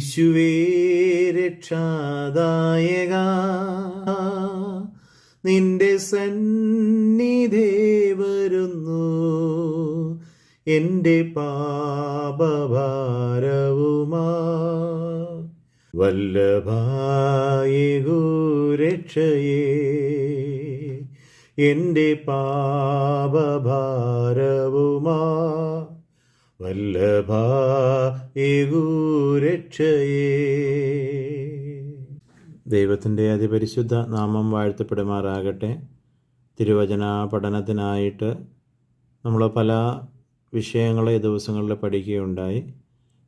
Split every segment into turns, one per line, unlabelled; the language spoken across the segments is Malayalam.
യേശുവേ രക്ഷാദായക. നിന്റെ സന്നിധേ വരുന്നു. എന്റെ പാപഭാരവുമാ. വല്ലഭായേകു രക്ഷയേ. എന്റെ പാപഭാരവുമാ. രക്ഷയേ. ദൈവത്തിന്റെ അതിപരിശുദ്ധ നാമം വാഴ്ത്തപ്പെടുമാറാകട്ടെ. തിരുവചന പഠനത്തിനായിട്ട് നമ്മൾ പല വിഷയങ്ങളെ ഈ ദിവസങ്ങളിൽ പഠിക്കുകയുണ്ടായി.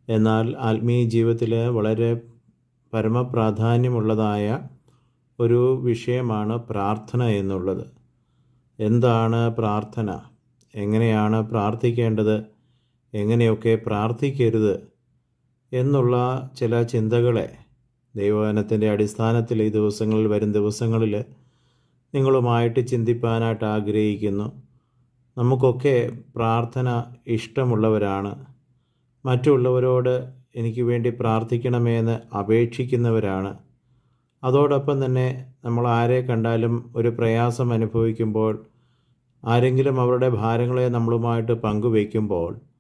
എന്നാൽ ആത്മീയ ജീവിതത്തിൽ വളരെ പരമപ്രാധാന്യമുള്ളതായ ഒരു വിഷയമാണ് പ്രാർത്ഥന എന്നുള്ളത്. എന്താണ് പ്രാർത്ഥന? എങ്ങനെയാണ് പ്രാർത്ഥിക്കേണ്ടത്? എങ്ങനെയൊക്കെ പ്രാർത്ഥിക്കരുത് എന്നുള്ള ചില ചിന്തകളെ ദൈവവചനത്തിന്റെ അടിസ്ഥാനത്തിൽ ഈ ദിവസങ്ങളിൽ വരും ദിവസങ്ങളിൽ നിങ്ങളുമായിട്ട് ചിന്തിപ്പാനായിട്ട് ആഗ്രഹിക്കുന്നു. നമുക്കൊക്കെ പ്രാർത്ഥന ഇഷ്ടമുള്ളവരാണ്. മറ്റുള്ളവരോട് എനിക്ക് വേണ്ടി പ്രാർത്ഥിക്കണമെന്ന് അപേക്ഷിക്കുന്നവരാണ്. അതോടൊപ്പം തന്നെ നമ്മൾ ആരെ കണ്ടാലും ഒരു പ്രയാസം അനുഭവിക്കുമ്പോൾ ആരെങ്കിലും അവരുടെ ഭാരങ്ങളെ നമ്മളുമായിട്ട് പങ്കുവയ്ക്കുമ്പോൾ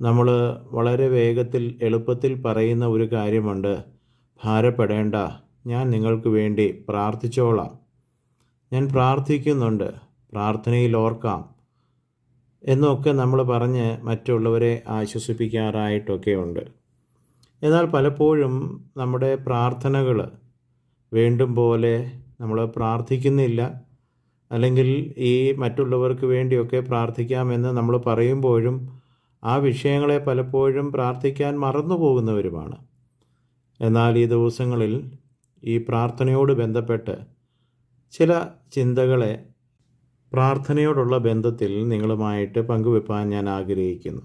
നമ്മൾ വളരെ വേഗത്തിൽ എളുപ്പത്തിൽ പറയുന്ന ഒരു കാര്യമുണ്ട്. ഭാരപ്പെടേണ്ട. ഞാൻ നിങ്ങൾക്ക് വേണ്ടി പ്രാർത്ഥിച്ചോളാം. ഞാൻ പ്രാർത്ഥിക്കുന്നുണ്ട്. പ്രാർത്ഥനയിൽ ഓർക്കാം. എന്നൊക്കെ നമ്മൾ പറഞ്ഞ് മറ്റുള്ളവരെ ആശ്വസിപ്പിക്കാറായിട്ടൊക്കെ ഉണ്ട്. എന്നാൽ പലപ്പോഴും നമ്മുടെ പ്രാർത്ഥനകൾ വേണ്ടും പോലെ നമ്മൾ പ്രാർത്ഥിക്കുന്നില്ല. അല്ലെങ്കിൽ ഈ മറ്റുള്ളവർക്ക് വേണ്ടിയൊക്കെ പ്രാർത്ഥിക്കാമെന്ന് നമ്മൾ പറയുമ്പോഴും ആ വിഷയങ്ങളെ പലപ്പോഴും പ്രാർത്ഥിക്കാൻ മറന്നുപോകുന്നവരുമാണ്. എന്നാൽ ഈ ദിവസങ്ങളിൽ ഈ പ്രാർത്ഥനയോട് ബന്ധപ്പെട്ട് ചില ചിന്തകളെ പ്രാർത്ഥനയോടുള്ള ബന്ധത്തിൽ നിങ്ങളുമായിട്ട് പങ്കുവെപ്പാൻ ഞാൻ ആഗ്രഹിക്കുന്നു.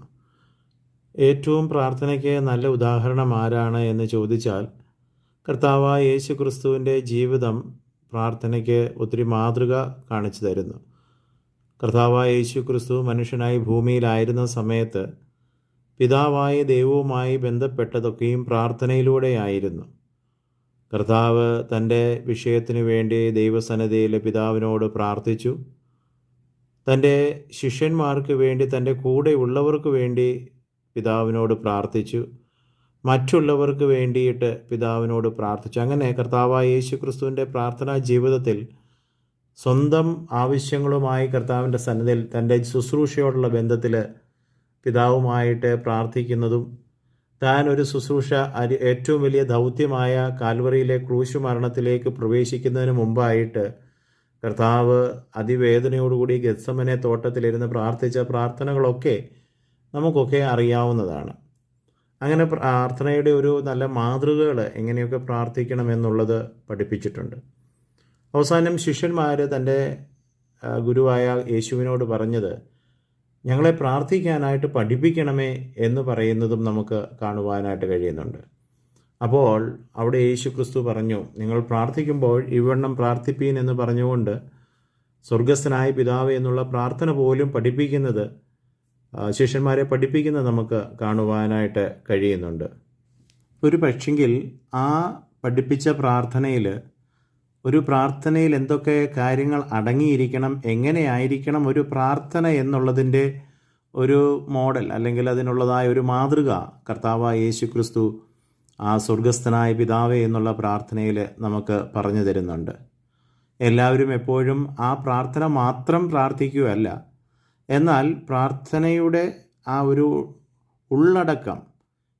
ഏറ്റവും പ്രാർത്ഥനയ്ക്ക് നല്ല ഉദാഹരണം ആരാണ് എന്ന് ചോദിച്ചാൽ കർത്താവായ യേശു ക്രിസ്തുവിന്റെ ജീവിതം പ്രാർത്ഥനയ്ക്ക് ഒത്തിരി മാതൃക കാണിച്ചു തരുന്നു. കർത്താവായ യേശു ക്രിസ്തു മനുഷ്യനായി ഭൂമിയിലായിരുന്ന സമയത്ത് പിതാവായ ദൈവവുമായി ബന്ധപ്പെട്ടതൊക്കെയും പ്രാർത്ഥനയിലൂടെയായിരുന്നു. കർത്താവ് തന്റെ വിഷയത്തിന് വേണ്ടി ദൈവസന്നദ്ധയിൽ പിതാവിനോട് പ്രാർത്ഥിച്ചു. തന്റെ ശിഷ്യന്മാർക്ക് വേണ്ടി തന്റെ കൂടെ ഉള്ളവർക്ക് വേണ്ടി പിതാവിനോട് പ്രാർത്ഥിച്ചു. മറ്റുള്ളവർക്ക് വേണ്ടിയിട്ട് പിതാവിനോട് പ്രാർത്ഥിച്ചു. അങ്ങനെ കർത്താവായ യേശു ക്രിസ്തുവിന്റെ പ്രാർത്ഥനാ ജീവിതത്തിൽ സ്വന്തം ആവശ്യങ്ങളുമായി കർത്താവിന്റെ സന്നദ്ധയിൽ തന്റെ ശുശ്രൂഷയോടുള്ള ബന്ധത്തിൽ പിതാവുമായിട്ട് പ്രാർത്ഥിക്കുന്നതും താൻ ഒരു ശുശ്രൂഷ ഏറ്റവും വലിയ ദൗത്യമായ കാൽവറിയിലെ ക്രൂശു മരണത്തിലേക്ക് പ്രവേശിക്കുന്നതിന് മുമ്പായിട്ട് കർത്താവ് അതിവേദനയോടുകൂടി ഗത്സമനെ തോട്ടത്തിലിരുന്ന് പ്രാർത്ഥിച്ച പ്രാർത്ഥനകളൊക്കെ നമുക്കൊക്കെ അറിയാവുന്നതാണ്. അങ്ങനെ പ്രാർത്ഥനയുടെ ഒരു നല്ല മാതൃകകൾ എങ്ങനെയൊക്കെ പ്രാർത്ഥിക്കണമെന്നുള്ളത് പഠിപ്പിച്ചിട്ടുണ്ട്. അവസാനം ശിഷ്യന്മാർ തന്റെ ഗുരുവായ യേശുവിനോട് പറഞ്ഞത് ഞങ്ങളെ പ്രാർത്ഥിക്കാനായിട്ട് പഠിപ്പിക്കണമേ എന്ന് പറയുന്നതും നമുക്ക് കാണുവാനായിട്ട് കഴിയുന്നുണ്ട്. അപ്പോൾ അവിടെ യേശു ക്രിസ്തു പറഞ്ഞു നിങ്ങൾ പ്രാർത്ഥിക്കുമ്പോൾ ഇവണ്ണം പ്രാർത്ഥിപ്പീൻ എന്ന് പറഞ്ഞുകൊണ്ട് സ്വർഗസ്ഥനായ പിതാവ് എന്നുള്ള പ്രാർത്ഥന പോലും പഠിപ്പിക്കുന്നത് ശിഷ്യന്മാരെ പഠിപ്പിക്കുന്നത് നമുക്ക് കാണുവാനായിട്ട് കഴിയുന്നുണ്ട്. ഒരു പക്ഷെങ്കിൽ ആ പഠിപ്പിച്ച പ്രാർത്ഥനയിൽ ഒരു പ്രാർത്ഥനയിൽ എന്തൊക്കെ കാര്യങ്ങൾ അടങ്ങിയിരിക്കണം എങ്ങനെയായിരിക്കണം ഒരു പ്രാർത്ഥന എന്നുള്ളതിന്റെ ഒരു മോഡൽ അല്ലെങ്കിൽ അതിനുള്ളതായ ഒരു മാതൃക കർത്താവായ യേശു ക്രിസ്തു ആ സ്വർഗസ്ഥനായ പിതാവേ എന്നുള്ള പ്രാർത്ഥനയിൽ നമുക്ക് പറഞ്ഞു തരുന്നുണ്ട്. എല്ലാവരും എപ്പോഴും ആ പ്രാർത്ഥന മാത്രം പ്രാർത്ഥിക്കുകയല്ല. എന്നാൽ പ്രാർത്ഥനയുടെ ആ ഒരു ഉള്ളടക്കം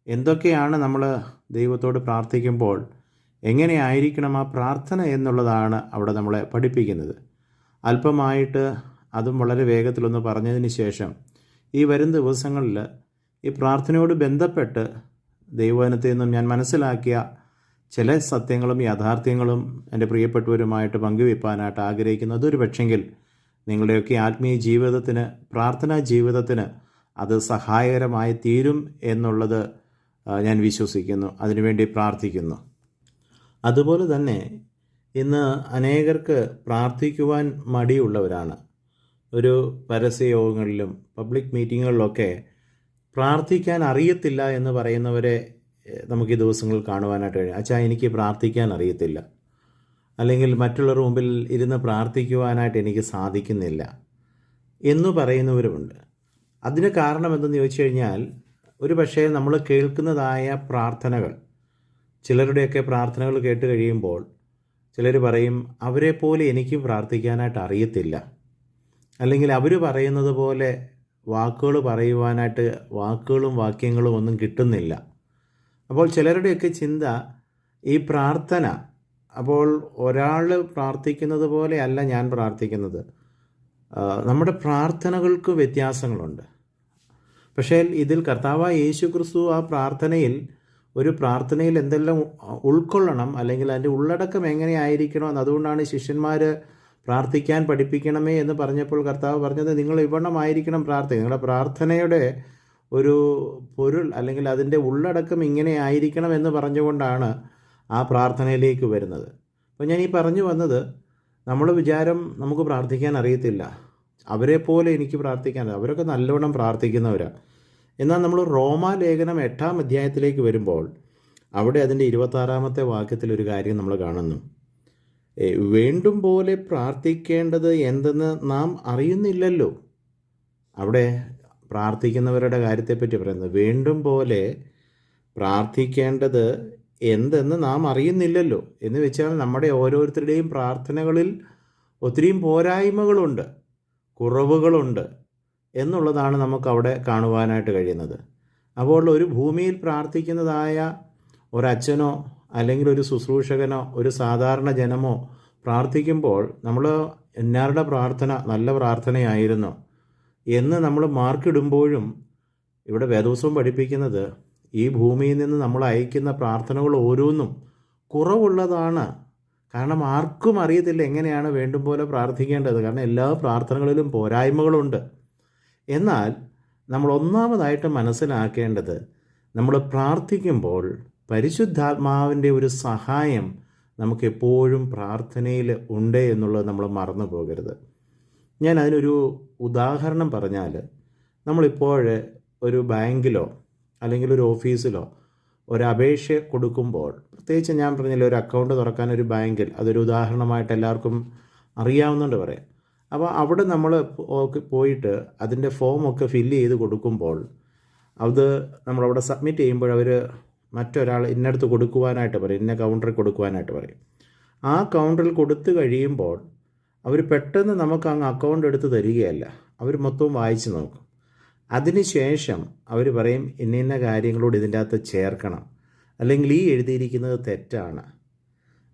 എന്തൊക്കെയാണ് നമ്മൾ ദൈവത്തോട് പ്രാർത്ഥിക്കുമ്പോൾ എങ്ങനെയായിരിക്കണം ആ പ്രാർത്ഥന എന്നുള്ളതാണ് അവിടെ നമ്മളെ പഠിപ്പിക്കുന്നത്. അല്പമായിട്ട് അതും വളരെ വേഗത്തിലൊന്ന് പറഞ്ഞതിന് ശേഷം ഈ വരും ദിവസങ്ങളിൽ ഈ പ്രാർത്ഥനയോട് ബന്ധപ്പെട്ട് ദൈവവനത്തിൽ നിന്നും ഞാൻ മനസ്സിലാക്കിയ ചില സത്യങ്ങളും യാഥാർത്ഥ്യങ്ങളും എന്റെ പ്രിയപ്പെട്ടവരുമായിട്ട് പങ്കുവയ്പ്പാനായിട്ട് ആഗ്രഹിക്കുന്നു അതൊരു പക്ഷെങ്കിൽ നിങ്ങളുടെയൊക്കെ ആത്മീയ ജീവിതത്തിന് പ്രാർത്ഥനാ ജീവിതത്തിന് അത് സഹായകരമായി തീരും എന്നുള്ളത് ഞാൻ വിശ്വസിക്കുന്നു. അതിനുവേണ്ടി പ്രാർത്ഥിക്കുന്നു. അതുപോലെ തന്നെ ഇന്ന് അനേകർക്ക് പ്രാർത്ഥിക്കുവാൻ മടിയുള്ളവരാണ്. ഒരു പരസ്യയോഗങ്ങളിലും പബ്ലിക് മീറ്റിങ്ങുകളിലൊക്കെ പ്രാർത്ഥിക്കാൻ അറിയത്തില്ല എന്ന് പറയുന്നവരെ നമുക്ക് ഈ ദിവസങ്ങളിൽ കാണുവാനായിട്ട് കഴിയും. അച്ഛാ എനിക്ക് പ്രാർത്ഥിക്കാൻ അറിയത്തില്ല. അല്ലെങ്കിൽ മറ്റുള്ളവരുടെ മുമ്പിൽ ഇരുന്ന് പ്രാർത്ഥിക്കുവാനായിട്ട് എനിക്ക് സാധിക്കുന്നില്ല എന്ന് പറയുന്നവരുമുണ്ട്. അതിന് കാരണം എന്തെന്ന് ചോദിച്ചു കഴിഞ്ഞാൽ ഒരു പക്ഷേ നമ്മൾ കേൾക്കുന്നതായ പ്രാർത്ഥനകൾ ചിലരുടെയൊക്കെ പ്രാർത്ഥനകൾ കേട്ട് കഴിയുമ്പോൾ ചിലർ പറയും അവരെ പോലെ എനിക്കും പ്രാർത്ഥിക്കാനായിട്ട് അറിയത്തില്ല. അല്ലെങ്കിൽ അവർ പറയുന്നത് പോലെ വാക്കുകൾ പറയുവാനായിട്ട് വാക്കുകളും വാക്യങ്ങളും ഒന്നും കിട്ടുന്നില്ല. അപ്പോൾ ചിലരുടെയൊക്കെ ചിന്ത ഈ പ്രാർത്ഥന അപ്പോൾ ഒരാൾ പ്രാർത്ഥിക്കുന്നത് പോലെ അല്ല ഞാൻ പ്രാർത്ഥിക്കുന്നത്. നമ്മുടെ പ്രാർത്ഥനകൾക്ക് വ്യത്യാസങ്ങളുണ്ട്. പക്ഷേ ഇതിൽ കർത്താവായ യേശു ക്രിസ്തു ആ പ്രാർത്ഥനയിൽ ഒരു പ്രാർത്ഥനയിൽ എന്തെല്ലാം ഉൾക്കൊള്ളണം അല്ലെങ്കിൽ അതിന്റെ ഉള്ളടക്കം എങ്ങനെയായിരിക്കണം അതുകൊണ്ടാണ് ശിഷ്യന്മാർ പ്രാർത്ഥിക്കാൻ പഠിപ്പിക്കണമേ എന്ന് പറഞ്ഞപ്പോൾ കർത്താവ് പറഞ്ഞത് നിങ്ങൾ ഇവണ്ണമായിരിക്കണം പ്രാർത്ഥന. നിങ്ങളുടെ പ്രാർത്ഥനയുടെ ഒരു പൊരുൾ അല്ലെങ്കിൽ അതിന്റെ ഉള്ളടക്കം ഇങ്ങനെ ആയിരിക്കണം എന്ന് പറഞ്ഞുകൊണ്ടാണ് ആ പ്രാർത്ഥനയിലേക്ക് വരുന്നത്. അപ്പോൾ ഞാൻ ഈ പറഞ്ഞു വന്നത് നമ്മൾ വിചാരം നമുക്ക് പ്രാർത്ഥിക്കാൻ അറിയത്തില്ല. അവരെ പോലെ എനിക്ക് പ്രാർത്ഥിക്കാൻ അവരൊക്കെ നല്ലവണ്ണം പ്രാർത്ഥിക്കുന്നവരാണ് എന്നാൽ നമ്മൾ റോമാലേഖനം എട്ടാം അധ്യായത്തിലേക്ക് വരുമ്പോൾ അവിടെ അതിന്റെ ഇരുപത്താറാമത്തെ വാക്യത്തിൽ ഒരു കാര്യം നമ്മൾ കാണുന്നു. വേണ്ടും പോലെ പ്രാർത്ഥിക്കേണ്ടത് എന്തെന്ന് നാം അറിയുന്നില്ലല്ലോ. അവിടെ പ്രാർത്ഥിക്കുന്നവരുടെ കാര്യത്തെപ്പറ്റി പറയുന്നത് വേണ്ടും പോലെ പ്രാർത്ഥിക്കേണ്ടത് എന്തെന്ന് നാം അറിയുന്നില്ലല്ലോ. എന്ന് വെച്ചാൽ നമ്മുടെ ഓരോരുത്തരുടെയും പ്രാർത്ഥനകളിൽ ഒത്തിരിയും പോരായ്മകളുണ്ട് കുറവുകളുണ്ട്. എന്നുള്ളതാണ് നമുക്ക് അവിടെ കാണുവാനായിട്ട് കഴിയുന്നത്. അപ്പോൾ ഒരു ഭൂമിയിൽ പ്രാർത്ഥിക്കുന്നതായ ഒരച്ഛനോ അല്ലെങ്കിൽ ഒരു ശുശ്രൂഷകനോ ഒരു സാധാരണ ജനമോ പ്രാർത്ഥിക്കുമ്പോൾ നമ്മൾ എന്നാരുടെ പ്രാർത്ഥന? നല്ല പ്രാർത്ഥനയായിരുന്നു. എന്ന് നമ്മൾ മാർക്കിടുമ്പോഴും ഇവിടെ വേദോത്സവം പഠിപ്പിക്കുന്നത് ഈ ഭൂമിയിൽ നിന്ന് നമ്മൾ അയക്കുന്ന പ്രാർത്ഥനകൾ ഓരോന്നും കുറവുള്ളതാണ്. കാരണം ആർക്കും അറിയത്തില്ല എങ്ങനെയാണ് വേണ്ടും പോലെ പ്രാർത്ഥിക്കേണ്ടത്. കാരണം എല്ലാ പ്രാർത്ഥനകളിലും പോരായ്മകളുണ്ട്. എന്നാൽ നമ്മൾ ഒന്നാമതായിട്ട് മനസ്സിലാക്കേണ്ടത് നമ്മൾ പ്രാർത്ഥിക്കുമ്പോൾ പരിശുദ്ധാത്മാവിന്റെ ഒരു സഹായം നമുക്കെപ്പോഴും പ്രാർത്ഥനയിൽ ഉണ്ട് എന്നുള്ളത് നമ്മൾ മറന്നു പോകരുത്. ഞാൻ അതിനൊരു ഉദാഹരണം പറഞ്ഞാൽ നമ്മളിപ്പോൾ ഒരു ബാങ്കിലോ അല്ലെങ്കിൽ ഒരു ഓഫീസിലോ ഒരു അപേക്ഷ കൊടുക്കുമ്പോൾ പ്രത്യേകിച്ച് ഞാൻ പറഞ്ഞില്ല ഒരു അക്കൗണ്ട് തുറക്കാൻ ഒരു ബാങ്കിൽ അതൊരു ഉദാഹരണമായിട്ട് എല്ലാവർക്കും അറിയാവുന്നുണ്ട് പറയാം അപ്പോൾ അവിടെ നമ്മൾ പോയിട്ട് അതിന്റെ ഫോമൊക്കെ ഫില്ല് ചെയ്ത് കൊടുക്കുമ്പോൾ അത് നമ്മളവിടെ സബ്മിറ്റ് ചെയ്യുമ്പോൾ അവർ മറ്റൊരാൾ ഇന്നടുത്ത് കൊടുക്കുവാനായിട്ട് പറയും ഇന്ന കൗണ്ടറിൽ കൊടുക്കുവാനായിട്ട് പറയും. ആ കൗണ്ടറിൽ കൊടുത്തു കഴിയുമ്പോൾ അവർ പെട്ടെന്ന് നമുക്ക് അങ്ങ് അക്കൗണ്ട് എടുത്ത് തരികയല്ല. അവർ മൊത്തവും വായിച്ച് നോക്കും. അതിനുശേഷം അവർ പറയും ഇന്ന ഇന്ന കാര്യങ്ങളോട് ഇതിന്റെ അകത്ത് ചേർക്കണം. അല്ലെങ്കിൽ ഈ എഴുതിയിരിക്കുന്നത് തെറ്റാണ്.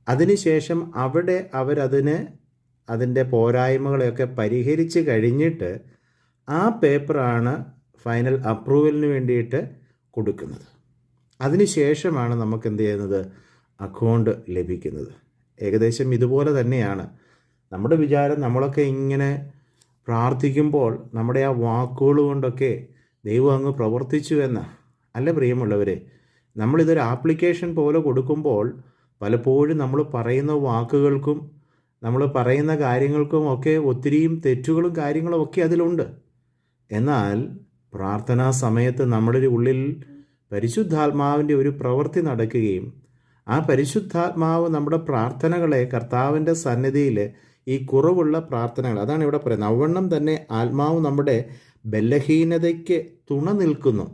അതിനുശേഷം അവിടെ അവരതിന് അതിന്റെ പോരായ്മകളെയൊക്കെ പരിഹരിച്ച് കഴിഞ്ഞിട്ട് ആ പേപ്പറാണ് ഫൈനൽ അപ്രൂവലിന് വേണ്ടിയിട്ട് കൊടുക്കുന്നത്. അതിനുശേഷമാണ് നമുക്ക് എന്ത് ചെയ്യുന്നത്? അക്കൗണ്ട് ലഭിക്കുന്നത്. ഏകദേശം ഇതുപോലെ തന്നെയാണ്. നമ്മുടെ വിചാരം നമ്മളൊക്കെ ഇങ്ങനെ പ്രാർത്ഥിക്കുമ്പോൾ നമ്മുടെ ആ വാക്കുകൾ കൊണ്ടൊക്കെ ദൈവം അങ്ങ് പ്രവർത്തിച്ചു എന്ന്. അല്ല പ്രിയമുള്ളവരെ നമ്മളിതൊരു ആപ്ലിക്കേഷൻ പോലെ കൊടുക്കുമ്പോൾ പലപ്പോഴും നമ്മൾ പറയുന്ന വാക്കുകൾക്കും നമ്മൾ പറയുന്ന കാര്യങ്ങൾക്കും ഒക്കെ ഒത്തിരിയും തെറ്റുകളും കാര്യങ്ങളും ഒക്കെ അതിലുണ്ട്. എന്നാൽ പ്രാർത്ഥനാ സമയത്ത് നമ്മുടെ ഉള്ളിൽ പരിശുദ്ധാത്മാവിന്റെ ഒരു പ്രവൃത്തി നടക്കുകയും ആ പരിശുദ്ധാത്മാവ് നമ്മുടെ പ്രാർത്ഥനകളെ കർത്താവിന്റെ സന്നിധിയിൽ ഈ കുറവുള്ള പ്രാർത്ഥനകൾ അതാണ് ഇവിടെ പറയുന്നത്. അവണ്ണം തന്നെ ആത്മാവ് നമ്മുടെ ബലഹീനതയ്ക്ക് തുണ നിൽക്കുന്നു.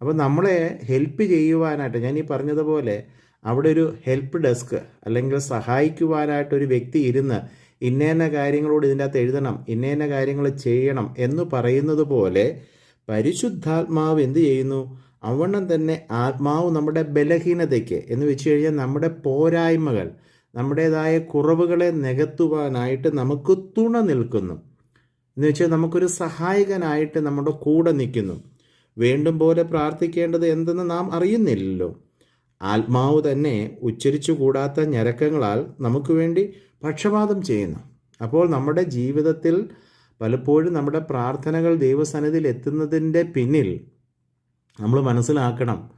അപ്പോൾ നമ്മളെ ഹെൽപ്പ് ചെയ്യുവാനായിട്ട് ഞാൻ ഈ പറഞ്ഞതുപോലെ അവിടെ ഒരു ഹെൽപ്പ് ഡെസ്ക് അല്ലെങ്കിൽ സഹായിക്കുവാനായിട്ട് ഒരു വ്യക്തി ഇരുന്ന് ഇന്നേന്ന കാര്യങ്ങളോട് ഇതിന്റെ അകത്ത് എഴുതണം ഇന്നേന്ന കാര്യങ്ങൾ ചെയ്യണം എന്ന് പറയുന്നത് പോലെ പരിശുദ്ധാത്മാവ് എന്ത് ചെയ്യുന്നു? അവണ്ണം തന്നെ ആത്മാവ് നമ്മുടെ ബലഹീനതയ്ക്ക് എന്ന് വെച്ച് കഴിഞ്ഞാൽ നമ്മുടെ പോരായ്മകൾ നമ്മുടേതായ കുറവുകളെ നികത്തുവാനായിട്ട് നമുക്ക് തുണ നിൽക്കുന്നു. എന്ന് വെച്ചാൽ നമുക്കൊരു സഹായകനായിട്ട് നമ്മുടെ കൂടെ നിൽക്കുന്നു. വേണ്ടും പോലെ പ്രാർത്ഥിക്കേണ്ടത് എന്തെന്ന് നാം അറിയുന്നില്ലല്ലോ. ആത്മാവ് തന്നെ ഉച്ചരിച്ചു കൂടാത്ത ഞരക്കങ്ങളാൽ നമുക്ക് വേണ്ടി പക്ഷപാതം ചെയ്യുന്നു. അപ്പോൾ നമ്മുടെ ജീവിതത്തിൽ പലപ്പോഴും നമ്മുടെ പ്രാർത്ഥനകൾ ദൈവസന്നിധിയിൽ എത്തുന്നതിന്റെ പിന്നിൽ നമ്മൾ മനസ്സിലാക്കണം.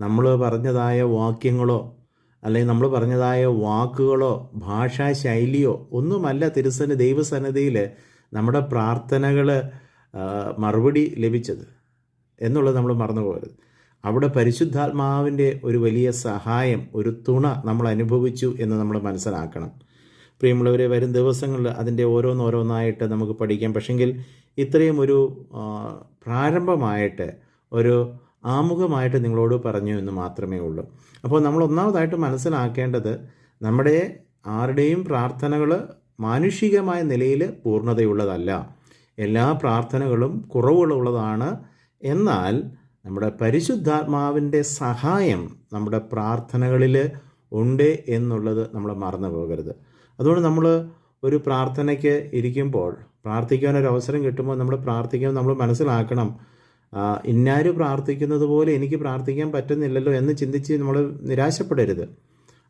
നമ്മൾ പറഞ്ഞതായ വാക്യങ്ങളോ അല്ലെങ്കിൽ നമ്മൾ പറഞ്ഞതായ വാക്കുകളോ ഭാഷാ ശൈലിയോ ഒന്നുമല്ല തിരുസന് ദൈവസന്നിധിയിൽ നമ്മുടെ പ്രാർത്ഥനകൾ മറുപടി ലഭിച്ചത്. എന്നുള്ളത് നമ്മൾ മറന്നു പോകരുത് അവിടെ പരിശുദ്ധാത്മാവിന്റെ ഒരു വലിയ സഹായം ഒരു തുണ നമ്മൾ അനുഭവിച്ചു എന്ന് നമ്മൾ മനസ്സിലാക്കണം. പ്രിയമുള്ളവരെ വരും ദിവസങ്ങളിൽ അതിന്റെ ഓരോന്നോരോന്നായിട്ട് നമുക്ക് പഠിക്കാം. പക്ഷെങ്കിൽ ഇത്രയും ഒരു പ്രാരംഭമായിട്ട് ഒരു ആമുഖമായിട്ട് നിങ്ങളോട് പറഞ്ഞു എന്ന് മാത്രമേ ഉള്ളൂ. അപ്പോൾ നമ്മൾ ഒന്നാമതായിട്ട് മനസ്സിലാക്കേണ്ടത് നമ്മുടെ ആരുടെയും പ്രാർത്ഥനകൾ മാനുഷികമായ നിലയിൽ പൂർണതയുള്ളതല്ല. എല്ലാ പ്രാർത്ഥനകളും കുറവുകളുള്ളതാണ്. എന്നാൽ നമ്മുടെ പരിശുദ്ധാത്മാവിന്റെ സഹായം നമ്മുടെ പ്രാർത്ഥനകളിൽ ഉണ്ട് എന്നുള്ളത് നമ്മൾ മറന്നു പോകരുത്. അതുകൊണ്ട് നമ്മൾ ഒരു പ്രാർത്ഥനയ്ക്ക് ഇരിക്കുമ്പോൾ പ്രാർത്ഥിക്കാൻ ഒരു അവസരം കിട്ടുമ്പോൾ നമ്മൾ പ്രാർത്ഥിക്കുമ്പോൾ നമ്മൾ മനസ്സിലാക്കണം. ഇന്നാര് പ്രാർത്ഥിക്കുന്നത് പോലെ എനിക്ക് പ്രാർത്ഥിക്കാൻ പറ്റുന്നില്ലല്ലോ എന്ന് ചിന്തിച്ച് നമ്മൾ നിരാശപ്പെടരുത്.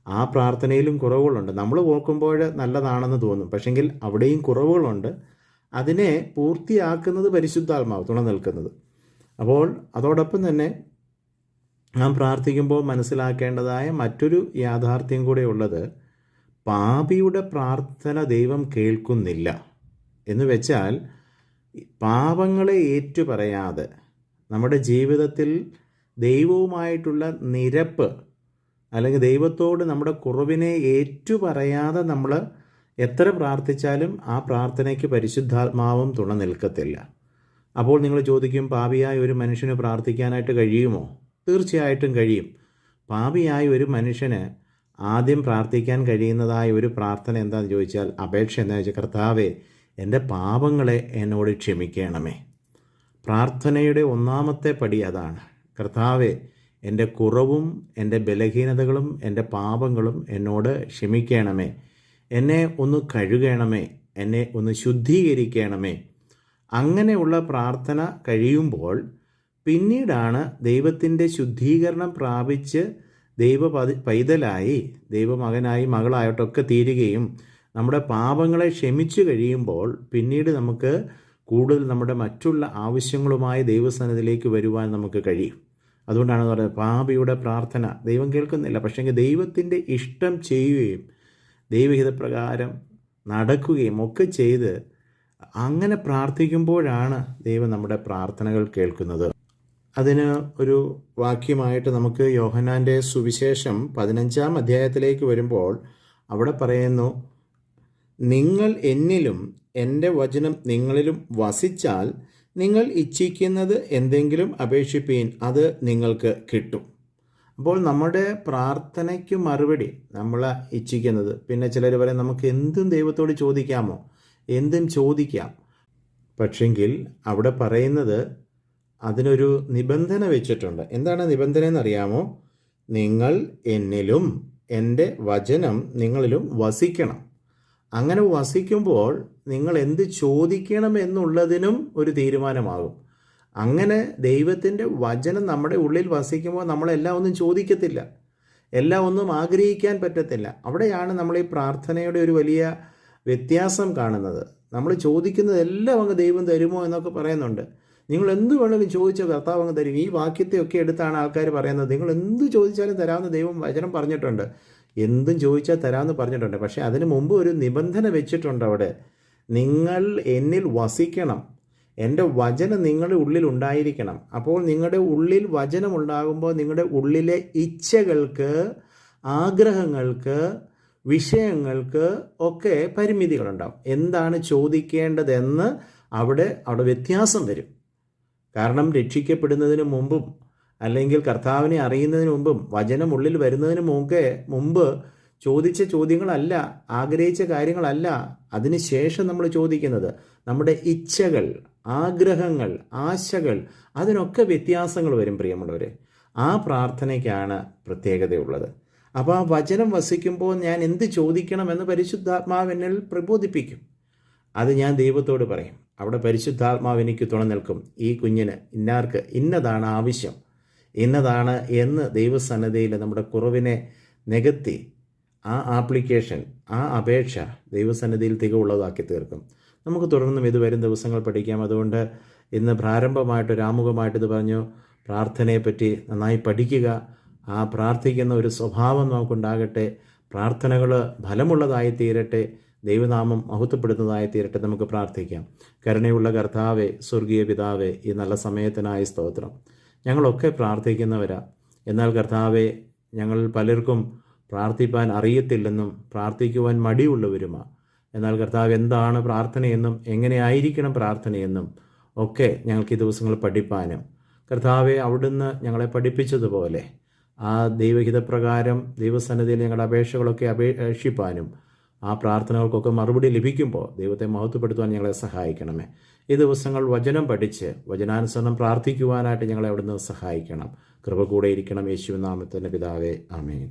ആ പ്രാർത്ഥനയിലും കുറവുകളുണ്ട്. നമ്മൾ ഓർക്കുമ്പോൾ നല്ലതാണെന്ന് തോന്നും. പക്ഷെങ്കിൽ അവിടെയും കുറവുകളുണ്ട്. അതിനെ പൂർത്തിയാക്കുന്നത് പരിശുദ്ധാത്മാവ് തുണ നിൽക്കുന്നത്. അപ്പോൾ അതോടൊപ്പം തന്നെ നാം പ്രാർത്ഥിക്കുമ്പോൾ മനസ്സിലാക്കേണ്ടതായ മറ്റൊരു യാഥാർത്ഥ്യം കൂടെ ഉള്ളത് പാപിയുടെ പ്രാർത്ഥന ദൈവം കേൾക്കുന്നില്ല. എന്ന് വെച്ചാൽ പാപങ്ങളെ ഏറ്റുപറയാതെ നമ്മുടെ ജീവിതത്തിൽ ദൈവവുമായിട്ടുള്ള നിരപ്പ് അല്ലെങ്കിൽ ദൈവത്തോട് നമ്മുടെ കുറവിനെ ഏറ്റുപറയാതെ നമ്മൾ എത്ര പ്രാർത്ഥിച്ചാലും ആ പ്രാർത്ഥനയ്ക്ക് പരിശുദ്ധാത്മാവും തുണ നിൽക്കത്തില്ല. അപ്പോൾ നിങ്ങൾ ചോദിക്കും പാപിയായ ഒരു മനുഷ്യന് പ്രാർത്ഥിക്കാനായിട്ട് കഴിയുമോ? തീർച്ചയായിട്ടും കഴിയും. പാപിയായ ഒരു മനുഷ്യന് ആദ്യം പ്രാർത്ഥിക്കാൻ കഴിയുന്നതായ ഒരു പ്രാർത്ഥന എന്താണെന്ന് ചോദിച്ചാൽ അപേക്ഷ എന്താ വെച്ചാൽ കർത്താവേ എന്റെ പാപങ്ങളെ എന്നോട് ക്ഷമിക്കണമേ. പ്രാർത്ഥനയുടെ ഒന്നാമത്തെ പടി അതാണ്. കർത്താവെ എന്റെ കുറവും എന്റെ ബലഹീനതകളും എന്റെ പാപങ്ങളും എന്നോട് ക്ഷമിക്കണമേ. എന്നെ ഒന്ന് കഴുകണമേ എന്നെ ഒന്ന് ശുദ്ധീകരിക്കണമേ. അങ്ങനെയുള്ള പ്രാർത്ഥന കഴിയുമ്പോൾ പിന്നീടാണ് ദൈവത്തിന്റെ ശുദ്ധീകരണം പ്രാപിച്ച് ദൈവ പതി- പൈതലായി ദൈവമകനായി മകളായിട്ടൊക്കെ തീരുകയും നമ്മുടെ പാപങ്ങളെ ക്ഷമിച്ചു കഴിയുമ്പോൾ പിന്നീട് നമുക്ക് കൂടുതൽ നമ്മുടെ മറ്റുള്ള ആവശ്യങ്ങളുമായി ദൈവസ്ഥാനത്തിലേക്ക് വരുവാൻ നമുക്ക് കഴിയും. അതുകൊണ്ടാണ് പറയുന്നത് പാപിയുടെ പ്രാർത്ഥന. ദൈവം കേൾക്കുന്നില്ല. പക്ഷേ ദൈവത്തിന്റെ ഇഷ്ടം ചെയ്യുകയും ദൈവഹിതപ്രകാരം നടക്കുകയും ഒക്കെ ചെയ്ത് അങ്ങനെ പ്രാർത്ഥിക്കുമ്പോഴാണ് ദൈവം നമ്മുടെ പ്രാർത്ഥനകൾ കേൾക്കുന്നത്. അതിന് ഒരു വാക്യമായിട്ട് നമുക്ക് യോഹനാന്റെ സുവിശേഷം പതിനഞ്ചാം അധ്യായത്തിലേക്ക് വരുമ്പോൾ അവിടെ പറയുന്നു നിങ്ങൾ എന്നിലും എന്റെ വചനം നിങ്ങളിലും വസിച്ചാൽ നിങ്ങൾ ഇച്ഛിക്കുന്നത് എന്തെങ്കിലും അപേക്ഷിപ്പീൻ അത് നിങ്ങൾക്ക് കിട്ടും. അപ്പോൾ നമ്മുടെ പ്രാർത്ഥനയ്ക്ക് മറുപടി നമ്മൾ ഇച്ഛിക്കുന്നത്. പിന്നെ ചിലർ പറയും നമുക്ക് എന്തും ദൈവത്തോട് ചോദിക്കാമോ? എന്തും ചോദിക്കാം. പക്ഷെങ്കിൽ അവിടെ പറയുന്നത് അതിനൊരു നിബന്ധന വെച്ചിട്ടുണ്ട്. എന്താണ് നിബന്ധന എന്നറിയാമോ? നിങ്ങൾ എന്നിലും എന്റെ വചനം നിങ്ങളിലും വസിക്കണം. അങ്ങനെ വസിക്കുമ്പോൾ നിങ്ങൾ എന്ത് ചോദിക്കണം എന്നുള്ളതിനും ഒരു തീരുമാനമാകും. അങ്ങനെ ദൈവത്തിന്റെ വചനം നമ്മുടെ ഉള്ളിൽ വസിക്കുമ്പോൾ നമ്മളെല്ലാം ഒന്നും ചോദിക്കത്തില്ല. എല്ലാം ഒന്നും ആഗ്രഹിക്കാൻ പറ്റത്തില്ല. അവിടെയാണ് നമ്മൾ ഈ പ്രാർത്ഥനയുടെ ഒരു വലിയ വ്യത്യാസം കാണുന്നത്. നമ്മൾ ചോദിക്കുന്നത് എല്ലാം അങ്ങ് ദൈവം തരുമോ എന്നൊക്കെ പറയുന്നുണ്ട്. നിങ്ങൾ എന്ത് വേണമെങ്കിലും ചോദിച്ചാൽ കർത്താവ് അങ്ങ് തരും. ഈ വാക്യത്തെയൊക്കെ എടുത്താണ് ആൾക്കാർ പറയുന്നത്. നിങ്ങൾ എന്ത് ചോദിച്ചാലും തരാമെന്ന് ദൈവം വചനം പറഞ്ഞിട്ടുണ്ട്. എന്തും ചോദിച്ചാൽ തരാമെന്ന് പറഞ്ഞിട്ടുണ്ട്. പക്ഷേ അതിന് മുമ്പ് ഒരു നിബന്ധന വെച്ചിട്ടുണ്ട് അവിടെ. നിങ്ങൾ എന്നിൽ വസിക്കണം. എന്റെ വചനം നിങ്ങളുടെ ഉള്ളിൽ ഉണ്ടായിരിക്കണം. അപ്പോൾ നിങ്ങളുടെ ഉള്ളിൽ വചനം ഉണ്ടാകുമ്പോൾ നിങ്ങളുടെ ഉള്ളിലെ ഇച്ഛകൾക്ക് ആഗ്രഹങ്ങൾക്ക് വിഷയങ്ങൾക്ക് ഒക്കെ പരിമിതികളുണ്ടാവും. എന്താണ് ചോദിക്കേണ്ടതെന്ന് അവിടെ അവിടെ വ്യത്യാസം വരും. കാരണം രക്ഷിക്കപ്പെടുന്നതിന് മുമ്പും അല്ലെങ്കിൽ കർത്താവിനെ അറിയുന്നതിന് മുമ്പും വചനം ഉള്ളിൽ വരുന്നതിന് മുമ്പേ മുമ്പ് ചോദിച്ച ചോദ്യങ്ങളല്ല ആഗ്രഹിച്ച കാര്യങ്ങളല്ല അതിന് ശേഷം നമ്മൾ ചോദിക്കുന്നത്. നമ്മുടെ ഇച്ഛകൾ ആഗ്രഹങ്ങൾ ആശകൾ അതിനൊക്കെ വ്യത്യാസങ്ങൾ വരും പ്രിയമുള്ളവരെ. ആ പ്രാർത്ഥനയ്ക്കാണ് പ്രത്യേകതയുള്ളത്. അപ്പോൾ ആ വചനം വസിക്കുമ്പോൾ ഞാൻ എന്ത് ചോദിക്കണമെന്ന് എന്നിൽ പ്രബോധിപ്പിക്കും. അത് ഞാൻ ദൈവത്തോട് പറയും. അവിടെ പരിശുദ്ധാത്മാവ് എനിക്ക് തുണ നിൽക്കും ഈ കുഞ്ഞിന് ഇന്നാർക്ക് ഇന്നതാണ് ആവശ്യം. ഇന്നതാണ് എന്ന് ദൈവസന്നദ്ധയിൽ നമ്മുടെ കുറവിനെ നികത്തി ആ ആപ്ലിക്കേഷൻ ആ അപേക്ഷ ദൈവസന്നിധിയിൽ തികവുള്ളതാക്കി തീർക്കും. നമുക്ക് തുടർന്നും ഇത് വരും ദിവസങ്ങൾ പഠിക്കാം. അതുകൊണ്ട് ഇന്ന് പ്രാരംഭമായിട്ട് രാമുഖമായിട്ട് ഇത് പറഞ്ഞു. പ്രാർത്ഥനയെപ്പറ്റി നന്നായി പഠിക്കുക. ആ പ്രാർത്ഥിക്കുന്ന ഒരു സ്വഭാവം നമുക്കുണ്ടാകട്ടെ. പ്രാർത്ഥനകൾ ഫലമുള്ളതായി തീരട്ടെ ദൈവനാമം മഹത്വപ്പെടുന്നതായി തീരട്ടെ നമുക്ക് പ്രാർത്ഥിക്കാം. കരുണയുള്ള കർത്താവെ സ്വർഗീയ പിതാവെ ഈ നല്ല സമയത്തിനായി സ്തോത്രം. ഞങ്ങളൊക്കെ പ്രാർത്ഥിക്കുന്നവരാ. എന്നാൽ കർത്താവെ ഞങ്ങൾ പലർക്കും പ്രാർത്ഥിപ്പാൻ അറിയത്തില്ലെന്നും പ്രാർത്ഥിക്കുവാൻ മടിയുള്ളവരുമാ. എന്നാൽ കർത്താവ് എന്താണ് പ്രാർത്ഥനയെന്നും എങ്ങനെയായിരിക്കണം പ്രാർത്ഥനയെന്നും ഒക്കെ ഞങ്ങൾക്ക് ഈ ദിവസങ്ങൾ പഠിപ്പാനും. കർത്താവെ അവിടുന്ന് ഞങ്ങളെ പഠിപ്പിച്ചതുപോലെ ആ ദൈവഹിതപ്രകാരം ദൈവസന്നിധിയിൽ ഞങ്ങളുടെ അപേക്ഷകളൊക്കെ അപേക്ഷിപ്പാനും ആ പ്രാർത്ഥനകൾക്കൊക്കെ മറുപടി ലഭിക്കുമ്പോൾ ദൈവത്തെ മഹത്വപ്പെടുത്തുവാൻ ഞങ്ങളെ സഹായിക്കണമേ. ഈ ദിവസങ്ങൾ വചനം പഠിച്ച് വചനാനുസരണം പ്രാർത്ഥിക്കുവാനായിട്ട് ഞങ്ങളെ അവിടുന്ന് സഹായിക്കണം. കൃപ കൂടെ ഇരിക്കണം. യേശുവിനാമത്തിന്റെ പിതാവേ ആമേൻ.